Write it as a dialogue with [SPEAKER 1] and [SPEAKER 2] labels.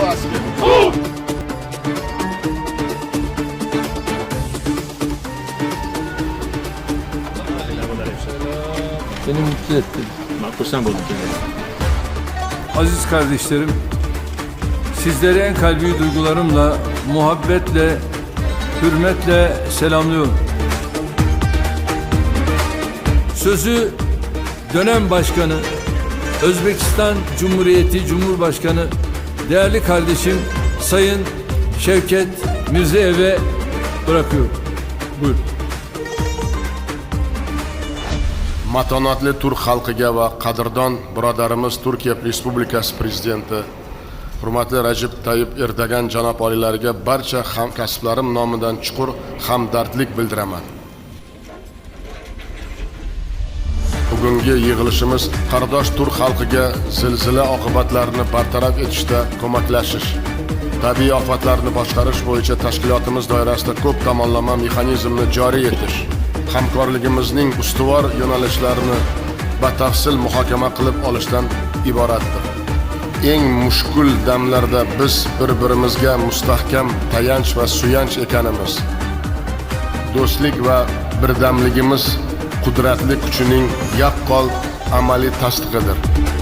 [SPEAKER 1] Bravo asker.
[SPEAKER 2] Beni mutlu ettin.
[SPEAKER 3] Xursand bo'ldim
[SPEAKER 2] Aziz kardeşlerim, sizleri en kalbi duygularımla, muhabbetle, hürmetle selamlıyorum. Sözü dönem başkanı, Özbekistan Cumhuriyeti Cumhurbaşkanı, değerli kardeşim Sayın Şevket Mirziyoyev'e bırakıyorum. Buyurun.
[SPEAKER 1] matonatli turk xalqiga va qadrdon birodarimiz turkiya respublikasi prezidenti hurmatli rajab tayyib erdo'g'an janob oliylariga barcha hamkasblarim nomidan chuqur hamdardlik bildiraman bugungi yig'ilishimiz qardosh tur xalqiga zilzila oqibatlarini bartaraf etishda ko'maklashish. Tabiiy ofatlarni boshqarish bo'yicha tashkilotimiz doirasida ko'p tomonlama mexanizmni joriy etish hamkorligimizning ustuvor yo'nalishlarini batafsil muhokama qilib olishdan iboratdir. Eng mushkul damlarda biz bir birimizga mustahkam tayanch va suyanch ekanimiz. Do'stlik va birdamligimiz qudratli kuchining yaqqol amaliy tasdig'idir.